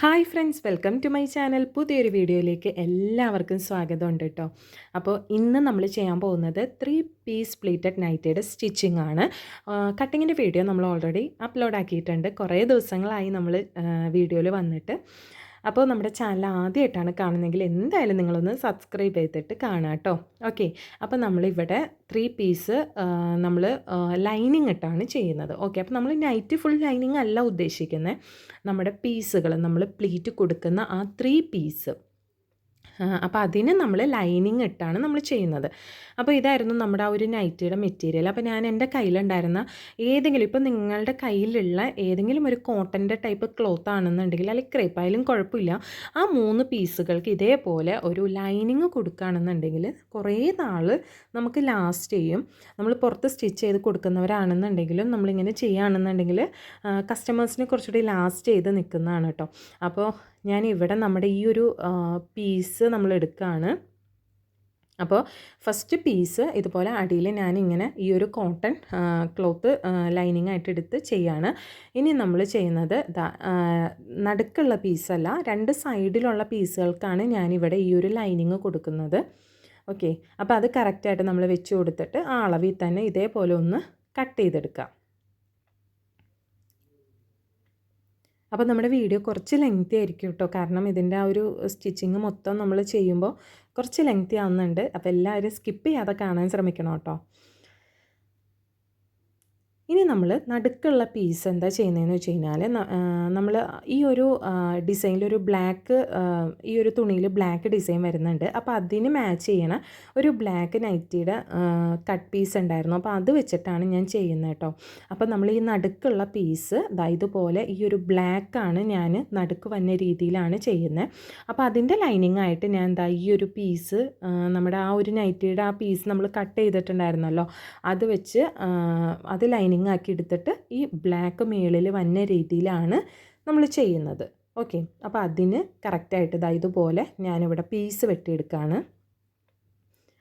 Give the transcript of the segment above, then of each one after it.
Hi friends welcome to my channel. പുതിയൊരു വീഡിയോയിലേക്ക് എല്ലാവർക്കും സ്വാഗതം ഉണ്ട് കേട്ടോ അപ്പോൾ ഇന്ന് നമ്മൾ ചെയ്യാൻ പോകുന്നത് ത്രീ പീസ് പ്ലീറ്റഡ് നൈറ്റയുടെ സ്റ്റിച്ചിങ് ആണ്. കട്ടിങ്ങിന്റെ വീഡിയോ നമ്മൾ ഓൾറെഡി അപ്ലോഡ് ആക്കിയിട്ടുണ്ട്. കുറേ ദിവസങ്ങളായി നമ്മൾ വീഡിയോയിൽ വന്നിട്ട്. അപ്പോൾ നമ്മുടെ ചാനൽ ആദ്യമായിട്ടാണ് കാണുന്നതെങ്കിൽ എന്തായാലും നിങ്ങളൊന്ന് സബ്സ്ക്രൈബ് ചെയ്തിട്ട് കാണാം കേട്ടോ. ഓക്കെ അപ്പോൾ നമ്മളിവിടെ ത്രീ പീസ് നമ്മൾ ലൈനിങ് ഇട്ടാണ് ചെയ്യുന്നത്. ഓക്കെ അപ്പോൾ നമ്മൾ നൈറ്റ് ഫുൾ ലൈനിങ് അല്ല ഉദ്ദേശിക്കുന്നത് നമ്മുടെ പീസുകൾ നമ്മൾ പ്ലീറ്റ് കൊടുക്കുന്ന ആ ത്രീ പീസ് അപ്പോൾ അതിന് നമ്മൾ ലൈനിങ് ഇട്ടാണ് നമ്മൾ ചെയ്യുന്നത്. അപ്പോൾ ഇതായിരുന്നു നമ്മുടെ ആ ഒരു നൈറ്റിയുടെ മെറ്റീരിയൽ അപ്പോൾ ഞാൻ എന്റെ കയ്യിലുണ്ടായിരുന്ന ഏതെങ്കിലും ഇപ്പോൾ നിങ്ങളുടെ കയ്യിലുള്ള ഏതെങ്കിലും ഒരു കോട്ടന്റെ ടൈപ്പ് ക്ലോത്ത് ആണെന്നുണ്ടെങ്കിൽ അല്ലെങ്കിൽ ക്രേപ്പായാലും കുഴപ്പമില്ല. ആ മൂന്ന് പീസുകൾക്ക് ഇതേപോലെ ഒരു ലൈനിങ് കൊടുക്കുകയാണെന്നുണ്ടെങ്കിൽ കുറേ നാൾ നമുക്ക് ലാസ്റ്റ് ചെയ്യും. നമ്മൾ പുറത്ത് സ്റ്റിച്ച് ചെയ്ത് കൊടുക്കുന്നവരാണെന്നുണ്ടെങ്കിലും നമ്മളിങ്ങനെ ചെയ്യുകയാണെന്നുണ്ടെങ്കിൽ കസ്റ്റമേഴ്സിനെ കുറച്ചുകൂടി ലാസ്റ്റ് ചെയ്ത് നിൽക്കുന്നതാണ് കേട്ടോ. അപ്പോൾ ഞാൻ ഇവിടെ നമ്മുടെ ഈ ഒരു പീസ് നമ്മൾ എടുക്കുകയാണ് അപ്പോൾ ഫസ്റ്റ് പീസ് ഇതുപോലെ അടിയിൽ ഞാനിങ്ങനെ ഈ ഒരു കോട്ടൺ ക്ലോത്ത് ലൈനിങ് ആയിട്ട് എടുത്ത് ചെയ്യാണ്. ഇനി നമ്മൾ ചെയ്യുന്നത് നടുക്കുള്ള പീസല്ല രണ്ട് സൈഡിലുള്ള പീസുകൾക്കാണ് ഞാനിവിടെ ഈ ഒരു ലൈനിങ് കൊടുക്കുന്നത്. ഓക്കെ അപ്പോൾ അത് കറക്റ്റായിട്ട് നമ്മൾ വെച്ച് കൊടുത്തിട്ട് ആ അളവിൽ തന്നെ ഇതേപോലെ ഒന്ന് കട്ട് ചെയ്തെടുക്കാം. അപ്പോൾ നമ്മുടെ വീഡിയോ കുറച്ച് ലെങ്തി ആയിരിക്കും കേട്ടോ കാരണം ഇതിന്റെ ആ ഒരു സ്റ്റിച്ചിങ് മൊത്തം നമ്മൾ ചെയ്യുമ്പോൾ കുറച്ച് ലെങ്തി ആവുന്നുണ്ട്. അപ്പോൾ എല്ലാവരും സ്കിപ്പ് ചെയ്യാതെ കാണാൻ ശ്രമിക്കണം കേട്ടോ ഇനി നമ്മൾ നടുക്കുള്ള പീസ് എന്താ ചെയ്യുന്നതെന്ന് വെച്ച് കഴിഞ്ഞാൽ നമ്മൾ ഈ ഒരു ഡിസൈനിൽ ഒരു ബ്ലാക്ക് ഈ ഒരു തുണിയിൽ ബ്ലാക്ക് ഡിസൈൻ വരുന്നുണ്ട്. അപ്പോൾ അതിന് മാച്ച് ചെയ്യണ ഒരു ബ്ലാക്ക് നൈറ്റിയുടെ കട്ട് പീസ് ഉണ്ടായിരുന്നു. അപ്പോൾ അത് വെച്ചിട്ടാണ് ഞാൻ ചെയ്യുന്നത് കേട്ടോ അപ്പോൾ നമ്മൾ ഈ നടുക്കുള്ള പീസ് ദാ ഇതുപോലെ ഈ ഒരു ബ്ലാക്കാണ് ഞാൻ നടുക്ക് വന്ന രീതിയിലാണ് ചെയ്യുന്നത് അപ്പോൾ അതിന്റെ ലൈനിങ് ആയിട്ട് ഞാൻ എന്താ ഈ ഒരു പീസ് നമ്മുടെ ആ ഒരു നൈറ്റിയുടെ ആ പീസ് നമ്മൾ കട്ട് ചെയ്തിട്ടുണ്ടായിരുന്നല്ലോ. അത് വെച്ച് അത് ലൈനിങ് ലൈനിങ് ആക്കി എടുത്തിട്ട് ഈ ബ്ലാക്ക് മേളിൽ വന്ന രീതിയിലാണ് നമ്മൾ ചെയ്യുന്നത്. ഓക്കെ അപ്പോൾ അതിന് കറക്റ്റായിട്ട് ഇതാ ഇതുപോലെ ഞാനിവിടെ പീസ് വെട്ടിയെടുക്കുകയാണ്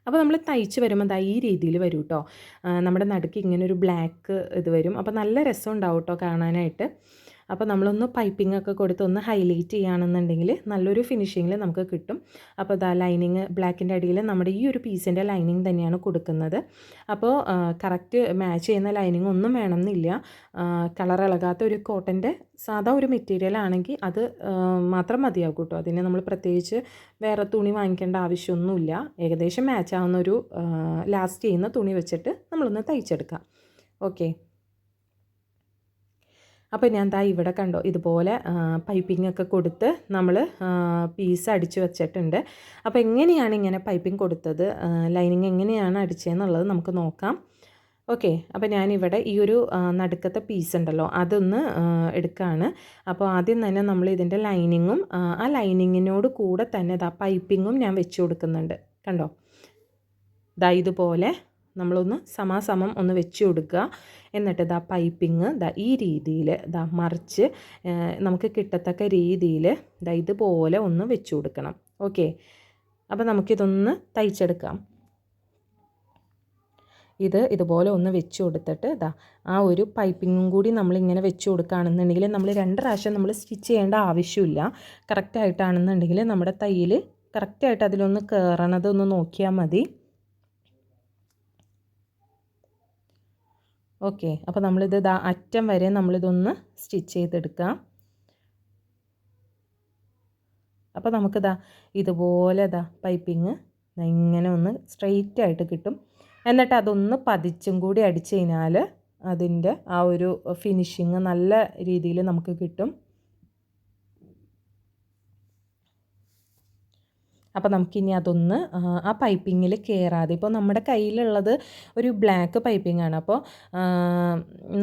അപ്പോൾ നമ്മൾ തയ്ച്ച് വരുമ്പോൾ ദാ ഈ രീതിയിൽ വരും കേട്ടോ നമ്മുടെ നടുക്ക് ഇങ്ങനെ ഒരു ബ്ലാക്ക് ഇത് വരും. അപ്പോൾ നല്ല രസം ഉണ്ടാവും കേട്ടോ കാണാനായിട്ട്. അപ്പോൾ നമ്മളൊന്ന് പൈപ്പിംഗ് ഒക്കെ കൊടുത്ത് ഒന്ന് ഹൈലൈറ്റ് ചെയ്യുകയാണെന്നുണ്ടെങ്കിൽ നല്ലൊരു ഫിനിഷിങ്ങിൽ നമുക്ക് കിട്ടും. അപ്പോൾ ഇതാ ലൈനിങ് ബ്ലാക്കിന്റെ അടിയിൽ നമ്മുടെ ഈ ഒരു പീസിന്റെ ലൈനിങ് തന്നെയാണ് കൊടുക്കുന്നത്. അപ്പോൾ കറക്റ്റ് മാച്ച് ചെയ്യുന്ന ലൈനിങ് ഒന്നും വേണമെന്നില്ല. കളർ ഇളകാത്ത ഒരു കോട്ടന്റെ സാധാ ഒരു മെറ്റീരിയൽ ആണെങ്കിൽ അത് മാത്രം മതിയാകും കേട്ടോ. അതിന് നമ്മൾ പ്രത്യേകിച്ച് വേറെ തുണി വാങ്ങിക്കേണ്ട ആവശ്യമൊന്നുമില്ല. ഏകദേശം മാച്ച് ആവുന്ന ഒരു ലാസ്റ്റ് ചെയ്യുന്ന തുണി വെച്ചിട്ട് നമ്മളൊന്ന് തയ്ച്ചെടുക്കാം. ഓക്കെ അപ്പോൾ ഞാൻ ദാ ഇവിടെ കണ്ടോ ഇതുപോലെ പൈപ്പിംഗ് ഒക്കെ കൊടുത്ത് നമ്മൾ പീസ് അടിച്ച് വെച്ചിട്ടുണ്ട്. അപ്പോൾ എങ്ങനെയാണ് ഇങ്ങനെ പൈപ്പിംഗ് കൊടുത്തത്? ലൈനിങ് എങ്ങനെയാണ് അടിച്ചതെന്നുള്ളത് നമുക്ക് നോക്കാം. ഓക്കെ അപ്പോൾ ഞാനിവിടെ ഈ ഒരു നടുക്കത്തെ പീസ് ഉണ്ടല്ലോ അതൊന്ന് എടുക്കുകയാണ് അപ്പോൾ ആദ്യം തന്നെ നമ്മൾ ഇതിന്റെ ലൈനിങ്ങും ആ ലൈനിങ്ങിനോട് കൂടെ തന്നെ ഇതാ പൈപ്പിങ്ങും ഞാൻ വെച്ച് കൊടുക്കുന്നുണ്ട്. കണ്ടോ? ദാ ഇതുപോലെ നമ്മളൊന്ന് സമാസമം ഒന്ന് വെച്ച് കൊടുക്കുക. എന്നിട്ട് ഇതാ പൈപ്പിങ് ദാ ഈ രീതിയിൽ ഇതാ മറിച്ച് നമുക്ക് കിട്ടത്തക്ക രീതിയിൽ ദാ ഇതുപോലെ ഒന്ന് വെച്ച് കൊടുക്കണം. ഓക്കെ? അപ്പോൾ നമുക്കിതൊന്ന് തയ്ച്ചെടുക്കാം. ഇത് ഇതുപോലെ ഒന്ന് വെച്ച് കൊടുത്തിട്ട് ഇതാ ആ ഒരു പൈപ്പിങ്ങും കൂടി നമ്മളിങ്ങനെ വെച്ച് കൊടുക്കുകയാണെന്നുണ്ടെങ്കിൽ നമ്മൾ രണ്ട് പ്രാവശ്യം നമ്മൾ സ്റ്റിച്ച് ചെയ്യേണ്ട ആവശ്യമില്ല. കറക്റ്റായിട്ടാണെന്നുണ്ടെങ്കിൽ നമ്മുടെ തയ്യിൽ കറക്റ്റായിട്ട് അതിലൊന്ന് കയറണത് ഒന്ന് നോക്കിയാൽ മതി. ഓക്കെ. അപ്പോൾ നമ്മളിത് ഇതാ അറ്റം വരെ നമ്മളിതൊന്ന് സ്റ്റിച്ച് ചെയ്തെടുക്കാം. അപ്പോൾ നമുക്കിതാ ഇതുപോലെ ഇതാ പൈപ്പിങ് ഇങ്ങനെ ഒന്ന് സ്ട്രെയിറ്റ് ആയിട്ട് കിട്ടും. എന്നിട്ട് അതൊന്ന് പതിച്ചും കൂടി അടിച്ചു കഴിഞ്ഞാൽ അതിന്റെ ആ ഒരു ഫിനിഷിങ് നല്ല രീതിയിൽ നമുക്ക് കിട്ടും. അപ്പോൾ നമുക്കിനി അതൊന്ന് ആ പൈപ്പിങ്ങിൽ കയറാതെ ഇപ്പോൾ നമ്മുടെ കയ്യിലുള്ളത് ഒരു ബ്ലാക്ക് പൈപ്പിംഗ് ആണ് അപ്പോൾ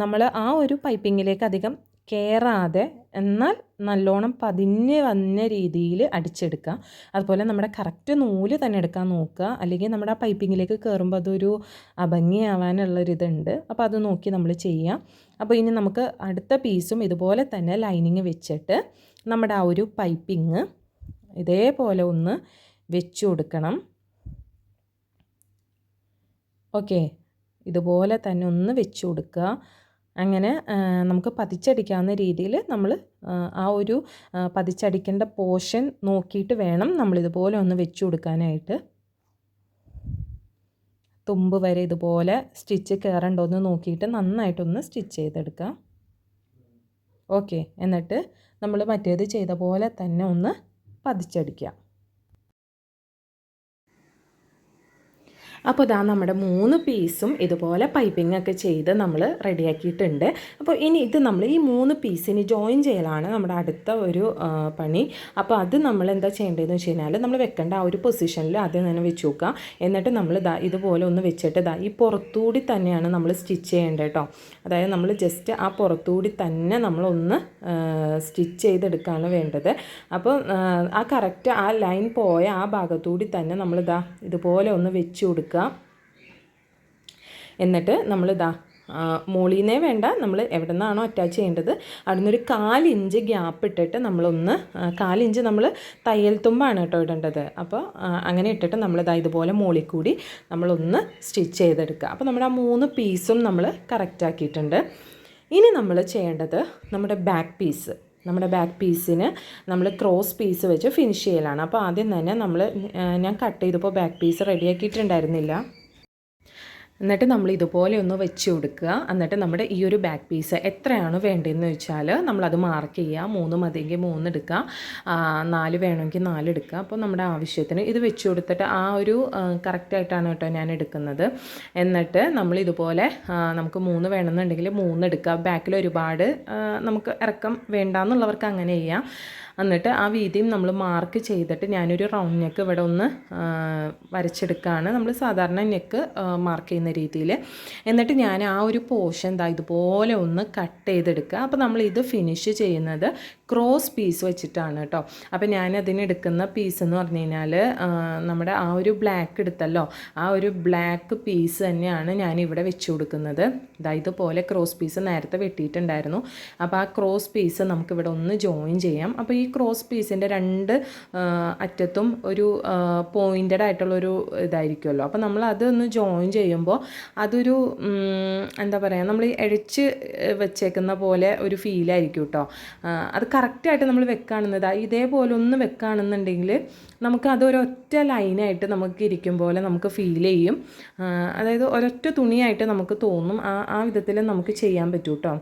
നമ്മൾ ആ ഒരു പൈപ്പിങ്ങിലേക്ക് അധികം കയറാതെ എന്നാൽ നല്ലോണം പതിഞ്ഞ് വന്ന രീതിയിൽ അടിച്ചെടുക്കുക. അതുപോലെ നമ്മുടെ കറക്റ്റ് നൂൽ തന്നെ എടുക്കാൻ നോക്കുക. അല്ലെങ്കിൽ നമ്മുടെ ആ പൈപ്പിങ്ങിലേക്ക് കയറുമ്പോൾ അതൊരു അഭംഗിയാവാനുള്ളൊരിതുണ്ട്. അപ്പോൾ അത് നോക്കി നമ്മൾ ചെയ്യാം. അപ്പോൾ ഇനി നമുക്ക് അടുത്ത പീസും ഇതുപോലെ തന്നെ ലൈനിങ് വെച്ചിട്ട് നമ്മുടെ ആ ഒരു പൈപ്പിങ് ഇതേപോലെ ഒന്ന് വെച്ചു കൊടുക്കണം. ഓക്കെ. ഇതുപോലെ തന്നെ ഒന്ന് വെച്ചു കൊടുക്കുക. അങ്ങനെ നമുക്ക് പതിച്ചടിക്കാവുന്ന രീതിയിൽ നമ്മൾ ആ ഒരു പതിച്ചടിക്കേണ്ട പോർഷൻ നോക്കിയിട്ട് വേണം നമ്മളിതുപോലെ ഒന്ന് വെച്ചു കൊടുക്കാനായിട്ട്. തുമ്പ് വരെ ഇതുപോലെ സ്റ്റിച്ച് കയറണ്ടോ എന്ന് നോക്കിയിട്ട് നന്നായിട്ടൊന്ന് സ്റ്റിച്ച് ചെയ്തെടുക്കാം ഓക്കെ. എന്നിട്ട് നമ്മൾ മറ്റേത് ചെയ്ത പോലെ തന്നെ ഒന്ന് പതിച്ചടിക്കാം അപ്പോൾ ഇതാ നമ്മുടെ മൂന്ന് പീസും ഇതുപോലെ പൈപ്പിംഗ് ഒക്കെ ചെയ്ത് നമ്മൾ റെഡിയാക്കിയിട്ടുണ്ട്. അപ്പോൾ ഇനി ഇത് നമ്മൾ ഈ മൂന്ന് പീസിന് ജോയിൻ ചെയ്യലാണ് നമ്മുടെ അടുത്ത ഒരു പണി. അപ്പോൾ അത് നമ്മൾ എന്താ ചെയ്യേണ്ടതെന്ന് വെച്ച് കഴിഞ്ഞാൽ നമ്മൾ വെക്കേണ്ട ആ ഒരു പൊസിഷനിൽ ആദ്യം തന്നെ വെച്ച് നോക്കുക. എന്നിട്ട് നമ്മൾ ഇതാ ഇതുപോലെ ഒന്ന് വെച്ചിട്ട് ഇതാ ഈ പുറത്തുകൂടി തന്നെയാണ് നമ്മൾ സ്റ്റിച്ച് ചെയ്യേണ്ടത് കേട്ടോ അതായത് നമ്മൾ ജസ്റ്റ് ആ പുറത്തുകൂടി തന്നെ നമ്മളൊന്ന് സ്റ്റിച്ച് ചെയ്തെടുക്കുകയാണ് വേണ്ടത്. അപ്പോൾ ആ കറക്റ്റ് ആ ലൈൻ പോയ ആ ഭാഗത്തുകൂടി തന്നെ നമ്മളിതാ ഇതുപോലെ ഒന്ന് വെച്ച് കൊടുക്കുക. എന്നിട്ട് നമ്മൾ ഇതാ മോളിന്നേ വേണ്ട നമ്മൾ എവിടെ നിന്നാണോ അറ്റാച്ച് ചെയ്യേണ്ടത് അവിടെ നിന്നൊരു കാലിഞ്ച് ഗ്യാപ്പ് ഇട്ടിട്ട് നമ്മളൊന്ന് കാലിഞ്ച് നമ്മൾ തയ്യൽ തുമ്പാണ് കേട്ടോ ഇടേണ്ടത്. അപ്പോൾ അങ്ങനെ ഇട്ടിട്ട് നമ്മളിതാ ഇതുപോലെ മോളിൽ കൂടി നമ്മളൊന്ന് സ്റ്റിച്ച് ചെയ്തെടുക്കുക. അപ്പോൾ നമ്മുടെ ആ മൂന്ന് പീസും നമ്മൾ കറക്റ്റ് ആക്കിയിട്ടുണ്ട്. ഇനി നമ്മൾ ചെയ്യേണ്ടത് നമ്മുടെ ബാക്ക് പീസ് നമ്മുടെ ബാക്ക് പീസിന് നമ്മൾ ക്രോസ് പീസ് വെച്ച് ഫിനിഷ് ചെയ്യലാണ്. അപ്പോൾ ആദ്യം തന്നെ നമ്മൾ ഞാൻ കട്ട് ചെയ്തപ്പോൾ ബാക്ക് പീസ് റെഡിയാക്കിയിട്ടുണ്ടായിരുന്നില്ല എന്നിട്ട് നമ്മൾ ഇതുപോലെ ഒന്ന് വെച്ച് കൊടുക്കുക. എന്നിട്ട് നമ്മുടെ ഈ ഒരു ബാക്ക് പീസ് എത്രയാണ് വേണ്ടതെന്ന് വെച്ചാൽ നമ്മളത് മാർക്ക് ചെയ്യുക. മൂന്ന് മതിയെങ്കിൽ മൂന്ന് എടുക്കുക. നാല് വേണമെങ്കിൽ നാല് എടുക്കുക. അപ്പോൾ നമ്മുടെ ആവശ്യത്തിന് ഇത് വെച്ച് കൊടുത്തിട്ട് ആ ഒരു കറക്റ്റായിട്ടാണ് കേട്ടോ ഞാൻ എടുക്കുന്നത്. എന്നിട്ട് നമ്മൾ ഇതുപോലെ നമുക്ക് മൂന്ന് വേണമെന്നുണ്ടെങ്കിൽ മൂന്ന് എടുക്കുക. ബാക്കിൽ ഒരുപാട് നമുക്ക് ഇറക്കം വേണ്ടാന്നുള്ളവർക്ക് അങ്ങനെ ചെയ്യാം. എന്നിട്ട് ആ വീതിയും നമ്മൾ മാർക്ക് ചെയ്തിട്ട് ഞാനൊരു റൗണ്ട് നെക്ക് ഇവിടെ ഒന്ന് വരച്ചെടുക്കുകയാണ് നമ്മൾ സാധാരണ നെക്ക് മാർക്ക് ചെയ്യുന്ന രീതിയിൽ. എന്നിട്ട് ഞാൻ ആ ഒരു പോർഷൻ എന്താ ഇതുപോലെ ഒന്ന് കട്ട് ചെയ്തെടുക്കുക. അപ്പോൾ നമ്മൾ ഇത് ഫിനിഷ് ചെയ്യുന്നത് ക്രോസ് പീസ് വെച്ചിട്ടാണ് കേട്ടോ. അപ്പോൾ ഞാൻ അതിനെടുക്കുന്ന പീസ് എന്ന് പറഞ്ഞു കഴിഞ്ഞാൽ നമ്മുടെ ആ ഒരു ബ്ലാക്ക് എടുത്തല്ലോ. ആ ഒരു ബ്ലാക്ക് പീസ് തന്നെയാണ് ഞാൻ ഇവിടെ വെച്ച് കൊടുക്കുന്നത്. ഇതാ ഇതുപോലെ ക്രോസ് പീസ് നേരത്തെ വെട്ടിയിട്ടുണ്ടായിരുന്നു. അപ്പോൾ ആ ക്രോസ് പീസ് നമുക്കിവിടെ ഒന്ന് ജോയിൻ ചെയ്യാം. അപ്പോൾ ഈ ക്രോസ് പീസിന്റെ രണ്ട് അറ്റത്തും ഒരു പോയിന്റഡ് ആയിട്ടുള്ളൊരു ഇതായിരിക്കുമല്ലോ. അപ്പോൾ നമ്മൾ അതൊന്ന് ജോയിൻ ചെയ്യുമ്പോൾ അതൊരു എന്താ പറയുക നമ്മൾ ഇഴച്ച് വെച്ചേക്കുന്ന പോലെ ഒരു ഫീലായിരിക്കും കേട്ടോ. അത് കറക്റ്റായിട്ട് നമ്മൾ വെക്കുകയാണെന്നത് ഇതേപോലെ ഒന്ന് വെക്കുകയാണെന്നുണ്ടെങ്കിൽ നമുക്ക് ഒരൊറ്റ ലൈനായിട്ട് നമുക്ക് ഇരിക്കും പോലെ നമുക്ക് ഫീൽ ചെയ്യും. അതായത് ഒരൊറ്റ തുണിയായിട്ട് നമുക്ക് തോന്നും. ആ ആ വിധത്തിൽ നമുക്ക് ചെയ്യാൻ പറ്റൂ കേട്ടോ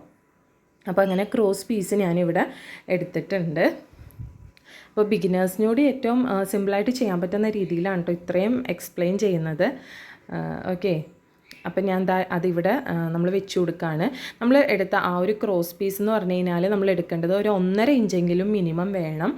അപ്പോൾ അങ്ങനെ ക്രോസ് പീസ് ഞാനിവിടെ എടുത്തിട്ടുണ്ട്. അപ്പോൾ ബിഗിനേഴ്സിനോട് ഏറ്റവും സിമ്പിളായിട്ട് ചെയ്യാൻ പറ്റുന്ന രീതിയിലാണ് കേട്ടോ ഇത്രയും എക്സ്പ്ലെയിൻ ചെയ്യുന്നത്. ഓക്കെ അപ്പം ഞാൻ എന്താ അതിവിടെ നമ്മൾ വെച്ച് കൊടുക്കുകയാണ് നമ്മൾ എടുത്ത ആ ഒരു ക്രോസ് പീസ് എന്ന് പറഞ്ഞു കഴിഞ്ഞാൽ നമ്മൾ എടുക്കേണ്ടത് ഒരു ഒന്നര ഇഞ്ചെങ്കിലും മിനിമം വേണം.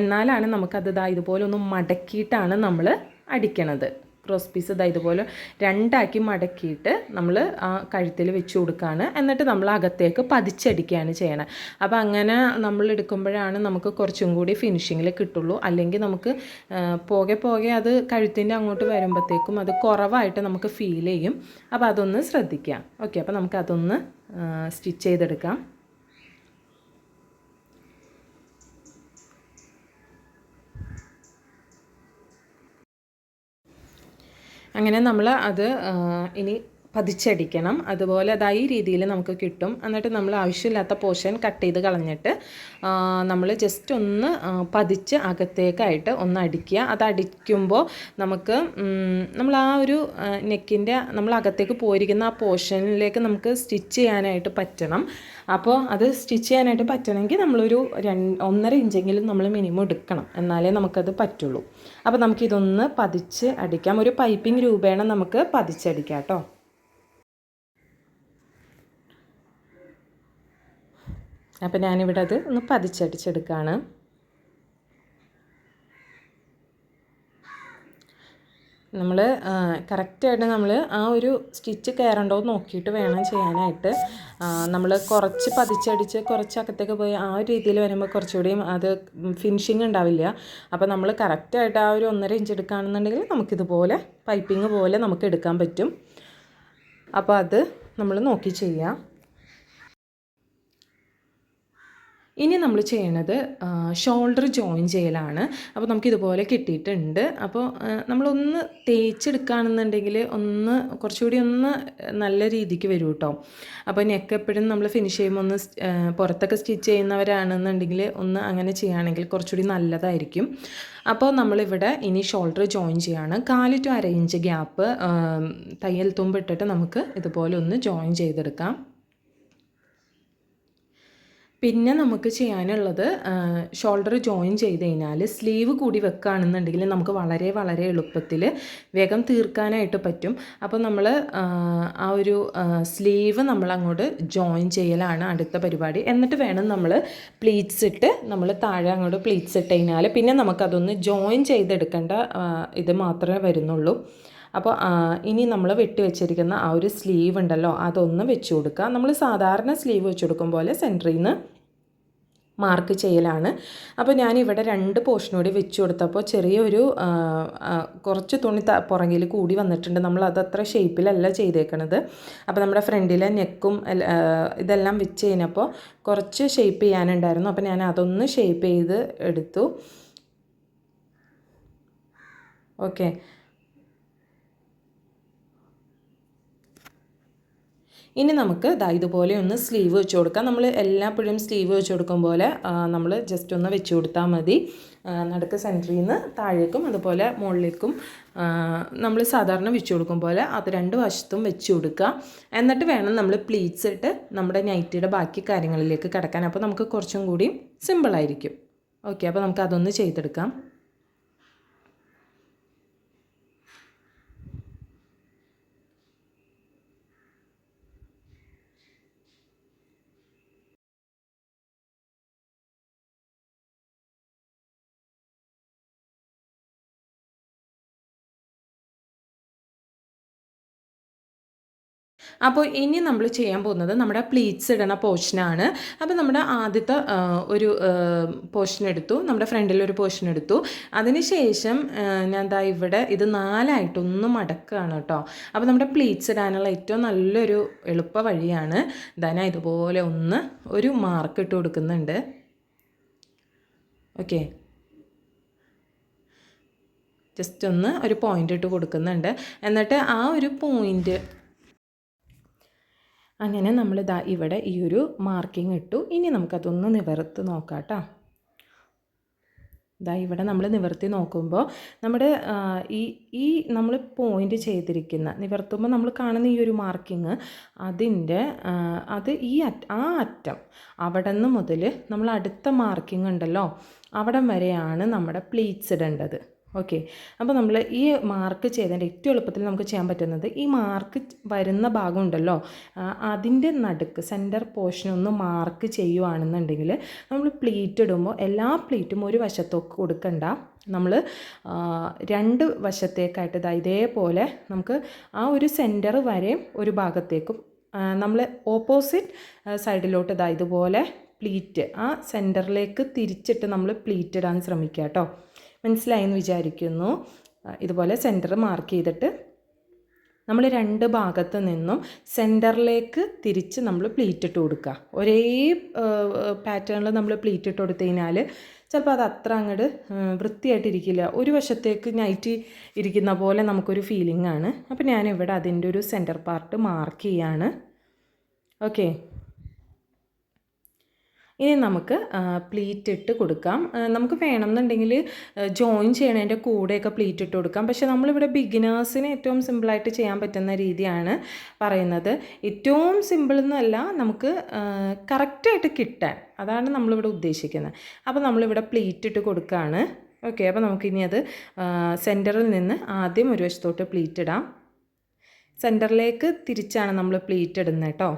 എന്നാലാണ് നമുക്കത് ഇതാ ഇതുപോലെ ഒന്ന് മടക്കിയിട്ടാണ് നമ്മൾ അടിക്കണത്. ക്രോസ് പീസ് ഇതാ ഇതുപോലെ രണ്ടാക്കി മടക്കിയിട്ട് നമ്മൾ ആ കഴുത്തിൽ വെച്ച് കൊടുക്കുകയാണ് എന്നിട്ട് നമ്മൾ അകത്തേക്ക് പതിച്ചടിക്കുകയാണ് ചെയ്യണത് അപ്പോൾ അങ്ങനെ നമ്മൾ എടുക്കുമ്പോഴാണ് നമുക്ക് കുറച്ചും കൂടി ഫിനിഷിങ്ങിൽ കിട്ടുള്ളൂ. അല്ലെങ്കിൽ നമുക്ക് പോകെ പോകെ അത് കഴുത്തിന്റെ അങ്ങോട്ട് വരുമ്പോഴത്തേക്കും അത് കുറവായിട്ട് നമുക്ക് ഫീൽ ചെയ്യും. അപ്പോൾ അതൊന്ന് ശ്രദ്ധിക്കാം. ഓക്കെ അപ്പോൾ നമുക്കതൊന്ന് സ്റ്റിച്ച് ചെയ്തെടുക്കാം. അങ്ങനെ നമ്മൾ അത് ഇനി പതിച്ചടിക്കണം. അതുപോലെ അത് ഈ രീതിയിൽ നമുക്ക് കിട്ടും. എന്നിട്ട് നമ്മൾ ആവശ്യമില്ലാത്ത പോർഷൻ കട്ട് ചെയ്ത് കളഞ്ഞിട്ട് നമ്മൾ ജസ്റ്റ് ഒന്ന് പതിച്ച് അകത്തേക്കായിട്ട് ഒന്ന് അടിക്കുക. അത് അടിക്കുമ്പോൾ നമുക്ക് നമ്മൾ ആ ഒരു നെക്കിന്റെ നമ്മൾ അകത്തേക്ക് പോയിരിക്കുന്ന ആ പോർഷനിലേക്ക് നമുക്ക് സ്റ്റിച്ച് ചെയ്യാനായിട്ട് പറ്റണം. അപ്പോൾ അത് സ്റ്റിച്ച് ചെയ്യാനായിട്ട് പറ്റണമെങ്കിൽ നമ്മളൊരു രണ്ട് ഒന്നര ഇഞ്ചെങ്കിലും നമ്മൾ മിനിമം എടുക്കണം. എന്നാലേ നമുക്കത് പറ്റുള്ളൂ. അപ്പോൾ നമുക്കിതൊന്ന് പതിച്ച് അടിക്കാം. ഒരു പൈപ്പിംഗ് രൂപേണ നമുക്ക് പതിച്ചടിക്കാം കേട്ടോ. അപ്പോൾ ഞാനിവിടെ അത് ഒന്ന് പതിച്ചടിച്ചെടുക്കുകയാണ് നമ്മൾ കറക്റ്റായിട്ട് നമ്മൾ ആ ഒരു സ്റ്റിച്ച് കയറണ്ടോ നോക്കിയിട്ട് വേണം ചെയ്യാനായിട്ട്. നമ്മൾ കുറച്ച് പതിച്ചടിച്ച് കുറച്ച് അകത്തേക്ക് പോയി ആ ഒരു രീതിയിൽ വരുമ്പോൾ കുറച്ചുകൂടിയും അത് ഫിനിഷിങ് ഉണ്ടാവില്ല. അപ്പോൾ നമ്മൾ കറക്റ്റായിട്ട് ആ ഒരു ഒന്നര ഇഞ്ച് എടുക്കുകയാണെന്നുണ്ടെങ്കിൽ നമുക്കിതുപോലെ പൈപ്പിംഗ് പോലെ നമുക്ക് എടുക്കാൻ പറ്റും. അപ്പോൾ അത് നമ്മൾ നോക്കി ചെയ്യാം. ഇനി നമ്മൾ ചെയ്യണത് ഷോൾഡർ ജോയിൻ ചെയ്യലാണ്. അപ്പോൾ നമുക്ക് ഇതുപോലെ കിട്ടിയിട്ടുണ്ട്. അപ്പോൾ നമ്മളൊന്ന് തേച്ചെടുക്കുകയാണെന്നുണ്ടെങ്കിൽ ഒന്ന് കുറച്ചുകൂടി ഒന്ന് നല്ല രീതിക്ക് വരും കേട്ടോ അപ്പോൾ നെക്ക് എപ്പോഴും നമ്മൾ ഫിനിഷ് ചെയ്യുമ്പോൾ ഒന്ന് പുറത്തൊക്കെ സ്റ്റിച്ച് ചെയ്യുന്നവരാണെന്നുണ്ടെങ്കിൽ ഒന്ന് അങ്ങനെ ചെയ്യുകയാണെങ്കിൽ കുറച്ചുകൂടി നല്ലതായിരിക്കും. അപ്പോൾ നമ്മളിവിടെ ഇനി ഷോൾഡർ ജോയിൻ ചെയ്യാണ്. കാൽ ടു അര ഇഞ്ച് ഗ്യാപ്പ് തയ്യൽ തുമ്പിട്ടിട്ട് നമുക്ക് ഇതുപോലെ ഒന്ന് ജോയിൻ ചെയ്തെടുക്കാം. പിന്നെ നമുക്ക് ചെയ്യാനുള്ളത് ഷോൾഡർ ജോയിൻ ചെയ്ത് കഴിഞ്ഞാൽ സ്ലീവ് കൂടി വെക്കുകയാണെന്നുണ്ടെങ്കിൽ നമുക്ക് വളരെ വളരെ എളുപ്പത്തിൽ വേഗം തീർക്കാനായിട്ട് പറ്റും. അപ്പോൾ നമ്മൾ ആ ഒരു സ്ലീവ് നമ്മൾ അങ്ങോട്ട് ജോയിൻ ചെയ്യലാണ് അടുത്ത പരിപാടി. എന്നിട്ട് വേണം നമ്മൾ പ്ലീറ്റ്സ് ഇട്ട് നമ്മൾ താഴെ അങ്ങോട്ട് പ്ലീറ്റ്സ് ഇട്ട് കഴിഞ്ഞാൽ പിന്നെ നമുക്കതൊന്ന് ജോയിൻ ചെയ്തെടുക്കേണ്ട ഇത് മാത്രമേ വരുന്നുള്ളൂ. അപ്പോൾ ഇനി നമ്മൾ വെട്ടി വെച്ചിരിക്കുന്ന ആ ഒരു സ്ലീവ് ഉണ്ടല്ലോ അതൊന്ന് വെച്ച് കൊടുക്കുക. നമ്മൾ സാധാരണ സ്ലീവ് വെച്ച് കൊടുക്കും പോലെ സെന്ററിൽ നിന്ന് മാർക്ക് ചെയ്യലാണ്. അപ്പോൾ ഞാനിവിടെ രണ്ട് പോർഷൻ കൂടി വെച്ച് കൊടുത്തപ്പോൾ ചെറിയൊരു കുറച്ച് തുണി പുറകിൽ കൂടി വന്നിട്ടുണ്ട്. നമ്മൾ അതത്ര ഷേപ്പിലല്ല ചെയ്തേക്കണത്. അപ്പോൾ നമ്മുടെ ഫ്രണ്ടിലെ നെക്കും ഇതെല്ലാം വെച്ച് കഴിഞ്ഞപ്പോൾ കുറച്ച് ഷേപ്പ് ചെയ്യാനുണ്ടായിരുന്നു. അപ്പോൾ ഞാൻ അതൊന്ന് ഷേപ്പ് ചെയ്ത് എടുത്തു. ഓക്കെ ഇനി നമുക്ക് ദാ ഇതുപോലെ ഒന്ന് സ്ലീവ് വെച്ച് കൊടുക്കാം. നമ്മൾ എല്ലാപ്പോഴും സ്ലീവ് വെച്ച് കൊടുക്കും പോലെ നമ്മൾ ജസ്റ്റ് ഒന്ന് വെച്ച് കൊടുത്താൽ മതി. നടുക്ക് സെന്ററിൽ നിന്ന് താഴേക്കും അതുപോലെ മുകളിലേക്കും നമ്മൾ സാധാരണ വെച്ച് കൊടുക്കും പോലെ അത് രണ്ട് വശത്തും വെച്ച് കൊടുക്കുക. എന്നിട്ട് വേണം നമ്മൾ പ്ലീറ്റ്സ് ഇട്ട് നമ്മുടെ നൈറ്റിയുടെ ബാക്കി കാര്യങ്ങളിലേക്ക് കിടക്കാൻ. അപ്പോൾ നമുക്ക് കുറച്ചും കൂടി സിമ്പിളായിരിക്കും ഓക്കെ അപ്പോൾ നമുക്ക് അതൊന്ന് ചെയ്തെടുക്കാം. അപ്പോൾ ഇനി നമ്മൾ ചെയ്യാൻ പോകുന്നത് നമ്മുടെ പ്ലീറ്റ്സ് ഇടണ പോർഷനാണ് അപ്പോൾ നമ്മുടെ ആദ്യത്തെ ഒരു പോർഷൻ എടുത്തു. നമ്മുടെ ഫ്രണ്ടിലൊരു പോർഷൻ എടുത്തു. അതിനുശേഷം ശേഷം ഞാൻ ദാ ഇവിടെ ഇത് നാലായിട്ടൊന്ന് മടക്കുകയാണ് കേട്ടോ. അപ്പോൾ നമ്മുടെ പ്ലീറ്റ്സ് ഇടാനുള്ള ഏറ്റവും നല്ലൊരു എളുപ്പ വഴിയാണ് ഞാൻ ഇതുപോലെ ഒന്ന് ഒരു മാർക്ക് ഇട്ട് കൊടുക്കുന്നുണ്ട്. ഓക്കെ ജസ്റ്റ് ഒന്ന് ഒരു പോയിന്റ് ഇട്ട് കൊടുക്കുന്നുണ്ട്. എന്നിട്ട് ആ ഒരു പോയിന്റ് അങ്ങനെ നമ്മൾ ഇതാ ഇവിടെ ഈ ഒരു മാർക്കിംഗ് ഇട്ടു. ഇനി നമുക്കതൊന്ന് നിവർത്ത് നോക്കാം കേട്ടോ ദാ ഇവിടെ നമ്മൾ നിവർത്തി നോക്കുമ്പോൾ നമ്മുടെ ഈ ഈ നമ്മൾ പോയിന്റ് ചെയ്തിരിക്കുന്ന നിവർത്തുമ്പോൾ നമ്മൾ കാണുന്ന ഈ ഒരു മാർക്കിങ് അതിന്റെ അത് ഈ ആ അറ്റം അവിടെ നിന്ന് മുതൽ നമ്മൾ അടുത്ത മാർക്കിംഗ് ഉണ്ടല്ലോ. അവിടം വരെയാണ് നമ്മുടെ പ്ലീറ്റ്സ് ഇടേണ്ടത്. ഓക്കെ. അപ്പോൾ നമ്മൾ ഈ മാർക്ക് ചെയ്തതിന്റെ ഏറ്റവും എളുപ്പത്തിൽ നമുക്ക് ചെയ്യാൻ പറ്റുന്നത് ഈ മാർക്ക് വരുന്ന ഭാഗം ഉണ്ടല്ലോ അതിന്റെ നടുക്ക് സെന്റർ പോർഷൻ ഒന്ന് മാർക്ക് ചെയ്യുവാണെന്നുണ്ടെങ്കിൽ നമ്മൾ പ്ലീറ്റ് ഇടുമ്പോൾ എല്ലാ പ്ലീറ്റും ഒരു വശത്തൊക്കെ കൊടുക്കണ്ട. നമ്മൾ രണ്ട് വശത്തേക്കായിട്ട് ഇതാ ഇതേപോലെ നമുക്ക് ആ ഒരു സെന്റർ വരെയും ഒരു ഭാഗത്തേക്കും നമ്മൾ ഓപ്പോസിറ്റ് സൈഡിലോട്ട് ഇതാ ഇതുപോലെ പ്ലീറ്റ് ആ സെന്ററിലേക്ക് തിരിച്ചിട്ട് നമ്മൾ പ്ലീറ്റ് ഇടാൻ ശ്രമിക്കുക കേട്ടോ മനസ്സിലായെന്ന് വിചാരിക്കുന്നു. ഇതുപോലെ സെന്റർ മാർക്ക് ചെയ്തിട്ട് നമ്മൾ രണ്ട് ഭാഗത്ത് നിന്നും സെന്ററിലേക്ക് തിരിച്ച് നമ്മൾ പ്ലീറ്റ് ഇട്ട് കൊടുക്കുക. ഒരേ പാറ്റേണിൽ നമ്മൾ പ്ലീറ്റ് ഇട്ട് കൊടുത്തു കഴിഞ്ഞാൽ ചിലപ്പോൾ അത് അത്ര അങ്ങോട്ട് വൃത്തിയായിട്ടിരിക്കില്ല. ഒരു വശത്തേക്ക് നൈറ്റി ഇരിക്കുന്ന പോലെ നമുക്കൊരു ഫീലിംഗ് ആണ്. അപ്പോൾ ഞാനിവിടെ അതിന്റെ ഒരു സെന്റർ പാർട്ട് മാർക്ക് ചെയ്യാണ്. ഓക്കെ ഇനി നമുക്ക് പ്ലീറ്റ് ഇട്ട് കൊടുക്കാം. നമുക്ക് വേണമെന്നുണ്ടെങ്കിൽ ജോയിൻ ചെയ്യണതിന്റെ കൂടെയൊക്കെ പ്ലീറ്റ് ഇട്ട് കൊടുക്കാം. പക്ഷേ നമ്മളിവിടെ ബിഗിനേഴ്സിന് ഏറ്റവും സിമ്പിളായിട്ട് ചെയ്യാൻ പറ്റുന്ന രീതിയാണ് പറയുന്നത്. ഏറ്റവും സിമ്പിൾ എന്നല്ല നമുക്ക് കറക്റ്റായിട്ട് കിട്ടാൻ. അതാണ് നമ്മളിവിടെ ഉദ്ദേശിക്കുന്നത്. അപ്പോൾ നമ്മളിവിടെ പ്ലീറ്റ് ഇട്ട് കൊടുക്കുകയാണ് ഓക്കെ അപ്പോൾ നമുക്കിനി അത് സെന്ററിൽ നിന്ന് ആദ്യം ഒരു വശത്തോട്ട് പ്ലീറ്റ് ഇടാം. സെന്ററിലേക്ക് തിരിച്ചാണ് നമ്മൾ പ്ലീറ്റ് ഇടുന്നത് കേട്ടോ.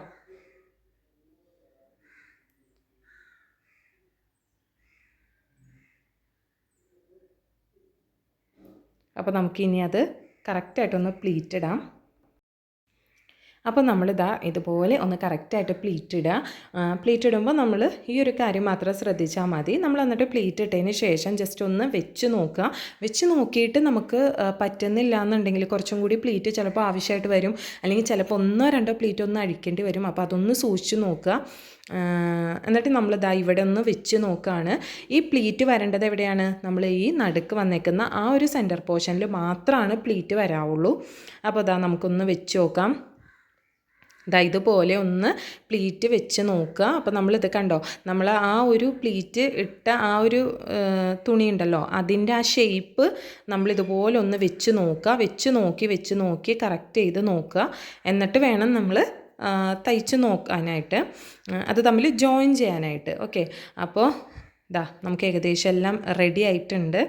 അപ്പോൾ നമുക്കിനി അത് കറക്റ്റായിട്ടൊന്ന് പ്ലീറ്റ് ഇടാം. അപ്പോൾ നമ്മളിതാ ഇതുപോലെ ഒന്ന് കറക്റ്റായിട്ട് പ്ലീറ്റ് ഇടുക പ്ലീറ്റ് ഇടുമ്പോൾ നമ്മൾ ഈ ഒരു കാര്യം മാത്രം ശ്രദ്ധിച്ചാൽ മതി. നമ്മൾ എന്നിട്ട് പ്ലീറ്റ് ഇട്ടതിന് ശേഷം ജസ്റ്റ് ഒന്ന് വെച്ച് നോക്കുക വെച്ച് നോക്കിയിട്ട് നമുക്ക് പറ്റുന്നില്ല എന്നുണ്ടെങ്കിൽ കുറച്ചും കൂടി പ്ലീറ്റ് ചിലപ്പോൾ ആവശ്യമായിട്ട് വരും. അല്ലെങ്കിൽ ചിലപ്പോൾ ഒന്നോ രണ്ടോ പ്ലീറ്റ് ഒന്ന് അഴിക്കേണ്ടി വരും. അപ്പോൾ അതൊന്ന് സൂക്ഷിച്ച് നോക്കുക എന്നിട്ട് നമ്മൾ ഇവിടെ ഒന്ന് വെച്ച് നോക്കുകയാണ് ഈ പ്ലീറ്റ് വരേണ്ടത് എവിടെയാണ്? നമ്മൾ ഈ നടുക്ക് വന്നേക്കുന്ന ആ ഒരു സെന്റർ പോർഷനിൽ മാത്രമാണ് പ്ലീറ്റ് വരാവുള്ളൂ. അപ്പോൾ ഇതാ നമുക്കൊന്ന് വെച്ച് നോക്കാം. ഇതാ ഇതുപോലെ ഒന്ന് പ്ലീറ്റ് വെച്ച് നോക്കുക. അപ്പോൾ നമ്മളിത് കണ്ടോ? നമ്മൾ ആ ഒരു പ്ലീറ്റ് ഇട്ട ആ ഒരു തുണി ഉണ്ടല്ലോ അതിന്റെ ആ ഷേപ്പ് നമ്മളിതുപോലെ ഒന്ന് വെച്ച് നോക്കുക. വെച്ച് നോക്കി വെച്ച് നോക്കി കറക്റ്റ് ചെയ്ത് നോക്കുക. എന്നിട്ട് വേണം നമ്മൾ തയ്ച്ച് നോക്കാനായിട്ട്. അത് തമ്മിൽ ജോയിൻ ചെയ്യാനായിട്ട്. ഓക്കെ? അപ്പോൾ ഇതാ നമുക്ക് ഏകദേശം എല്ലാം റെഡി ആയിട്ടുണ്ട്.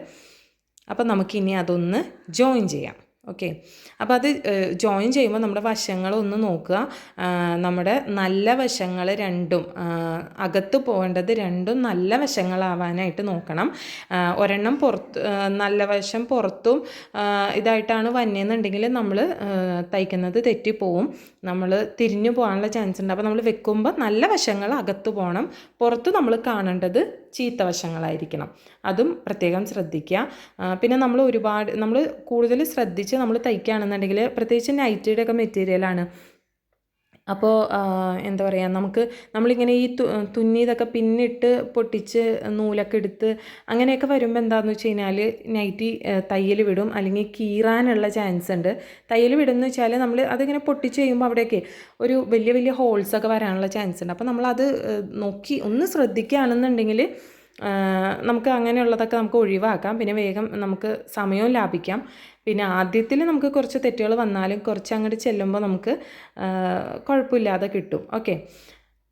അപ്പോൾ നമുക്കിനി അതൊന്ന് ജോയിൻ ചെയ്യാം. ഓക്കെ. അപ്പോൾ അത് ജോയിൻ ചെയ്യുമ്പോൾ നമ്മുടെ വശങ്ങളൊന്ന് നോക്കുക. നമ്മുടെ നല്ല വശങ്ങൾ രണ്ടും അകത്ത് പോകേണ്ടത് രണ്ടും നല്ല വശങ്ങളാവാനായിട്ട് നോക്കണം. ഒരെണ്ണം പുറത്ത് നല്ല വശം പുറത്തും ഇതായിട്ടാണ് വന്നതെന്നുണ്ടെങ്കിൽ നമ്മൾ തയ്ക്കുന്നത് തെറ്റിപ്പോവും. നമ്മൾ തിരിഞ്ഞു പോകാനുള്ള ചാൻസ് ഉണ്ട്. അപ്പോൾ നമ്മൾ വെക്കുമ്പോൾ നല്ല വശങ്ങൾ അകത്ത് പോകണം. പുറത്ത് നമ്മൾ കാണേണ്ടത് ചീത്ത വശങ്ങളായിരിക്കണം. അതും പ്രത്യേകം ശ്രദ്ധിക്കുക. പിന്നെ നമ്മൾ ഒരുപാട് നമ്മൾ കൂടുതൽ ശ്രദ്ധിച്ച് നമ്മൾ തയ്ക്കുകയാണെന്നുണ്ടെങ്കിൽ പ്രത്യേകിച്ച് നൈറ്റിയുടെ ഒക്കെ മെറ്റീരിയലാണ് അപ്പോൾ എന്താ പറയുക നമുക്ക് നമ്മളിങ്ങനെ ഈ തുന്നിയതൊക്കെ പിന്നിട്ട് പൊട്ടിച്ച് നൂലൊക്കെ എടുത്ത് അങ്ങനെയൊക്കെ വരുമ്പോൾ എന്താണെന്ന് വെച്ച് കഴിഞ്ഞാൽ നൈറ്റി തയ്യൽ വിടും. അല്ലെങ്കിൽ കീറാനുള്ള ചാൻസ് ഉണ്ട്. തയ്യൽ വിടുമെന്ന് വെച്ചാൽ നമ്മൾ അതിങ്ങനെ പൊട്ടിച്ച് കഴിയുമ്പോൾ അവിടെയൊക്കെ ഒരു വലിയ വലിയ ഹോൾസൊക്കെ വരാനുള്ള ചാൻസ് ഉണ്ട്. അപ്പോൾ നമ്മളത് നോക്കി ഒന്ന് ശ്രദ്ധിക്കുകയാണെന്നുണ്ടെങ്കിൽ നമുക്ക് അങ്ങനെയുള്ളതൊക്കെ നമുക്ക് ഒഴിവാക്കാം. പിന്നെ വേഗം നമുക്ക് സമയവും ലാഭിക്കാം. പിന്നെ ആദ്യത്തിൽ നമുക്ക് കുറച്ച് തെറ്റുകൾ വന്നാലും കുറച്ച് അങ്ങോട്ട് ചെല്ലുമ്പോൾ നമുക്ക് കുഴപ്പമില്ലാതെ കിട്ടും. ഓക്കെ.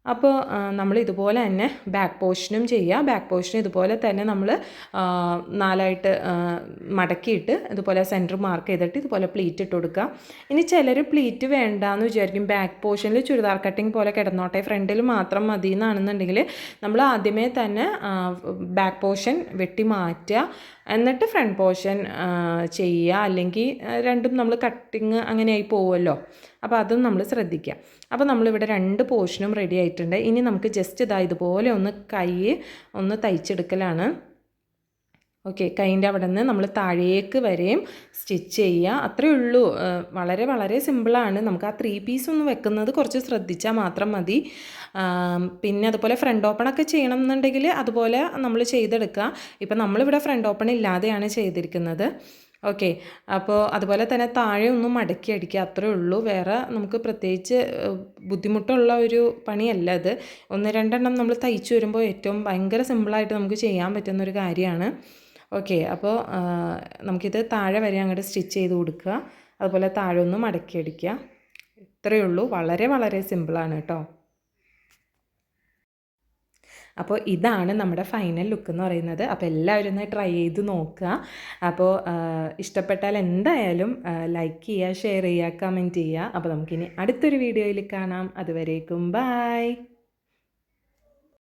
അപ്പോൾ നമ്മൾ ഇതുപോലെ തന്നെ ബാക്ക് പോർഷനും ചെയ്യുക ബാക്ക് പോർഷൻ ഇതുപോലെ തന്നെ നമ്മൾ നാലായിട്ട് മടക്കിയിട്ട് ഇതുപോലെ സെന്റർ മാർക്ക് ചെയ്തിട്ട് ഇതുപോലെ പ്ലീറ്റ് ഇട്ട് കൊടുക്കുക ഇനി ചിലർ പ്ലീറ്റ് വേണ്ട എന്ന് വിചാരിക്കും ബാക്ക് പോർഷനിൽ ചുരിദാർ കട്ടിങ് പോലെ കിടന്നോട്ടെ. ഫ്രണ്ടിൽ മാത്രം മതി എന്നാണെന്നുണ്ടെങ്കിൽ നമ്മൾ ആദ്യമേ തന്നെ ബാക്ക് പോർഷൻ വെട്ടി മാറ്റുക എന്നിട്ട് ഫ്രണ്ട് പോർഷൻ ചെയ്യുക അല്ലെങ്കിൽ രണ്ടും നമ്മൾ കട്ടിങ് അങ്ങനെയായി പോവുമല്ലോ അപ്പോൾ അതും നമ്മൾ ശ്രദ്ധിക്കുക അപ്പോൾ നമ്മളിവിടെ രണ്ട് പോർഷനും റെഡി ആയിട്ടുണ്ട് ഇനി നമുക്ക് ജസ്റ്റ് ഇതാ ഇതുപോലെ ഒന്ന് കൈ ഒന്ന് തയ്ച്ചെടുക്കലാണ്. ഓക്കെ കൈന്റെ അവിടെ നിന്ന് നമ്മൾ താഴേക്ക് വരെയും സ്റ്റിച്ച് ചെയ്യുക. അത്രയേ ഉള്ളൂ. വളരെ വളരെ സിമ്പിളാണ് നമുക്ക് ആ ത്രീ പീസ് ഒന്ന് വെക്കുന്നത് കുറച്ച് ശ്രദ്ധിച്ചാൽ മാത്രം മതി. പിന്നെ അതുപോലെ ഫ്രണ്ട് ഓപ്പൺ ഒക്കെ ചെയ്യണം എന്നുണ്ടെങ്കിൽ അതുപോലെ നമ്മൾ ചെയ്തെടുക്കുക. ഇപ്പം നമ്മളിവിടെ ഫ്രണ്ട് ഓപ്പൺ ഇല്ലാതെയാണ് ചെയ്തിരിക്കുന്നത്. ഓക്കെ. അപ്പോൾ അതുപോലെ തന്നെ താഴെ ഒന്നും മടക്കി അടിക്കുക അത്രേ ഉള്ളൂ. വേറെ നമുക്ക് പ്രത്യേകിച്ച് ബുദ്ധിമുട്ടുള്ള ഒരു പണിയല്ല അത്. ഒന്ന് രണ്ടെണ്ണം നമ്മൾ തയ്ച്ചു വരുമ്പോൾ ഏറ്റവും ഭയങ്കര സിമ്പിളായിട്ട് നമുക്ക് ചെയ്യാൻ പറ്റുന്ന ഒരു കാര്യമാണ്. ഓക്കെ. അപ്പോൾ നമുക്കിത് താഴെ വരെ അങ്ങോട്ട് സ്റ്റിച്ച് ചെയ്ത് കൊടുക്കുക. അതുപോലെ താഴെ ഒന്ന് മടക്കി അടിക്കുക. ഇത്രയേ ഉള്ളൂ. വളരെ വളരെ സിമ്പിളാണ് കേട്ടോ. അപ്പോൾ ഇതാണ് നമ്മുടെ ഫൈനൽ ലുക്ക് എന്ന് പറയുന്നത്. അപ്പോൾ എല്ലാവരും ഒന്ന് ട്രൈ ചെയ്ത് നോക്കുക. അപ്പോൾ ഇഷ്ടപ്പെട്ടാൽ എന്തായാലും ലൈക്ക് ചെയ്യുക ഷെയർ ചെയ്യുക കമന്റ് ചെയ്യുക. അപ്പോൾ നമുക്കിനി അടുത്തൊരു വീഡിയോയിൽ കാണാം. അതുവരേക്കും ബായ്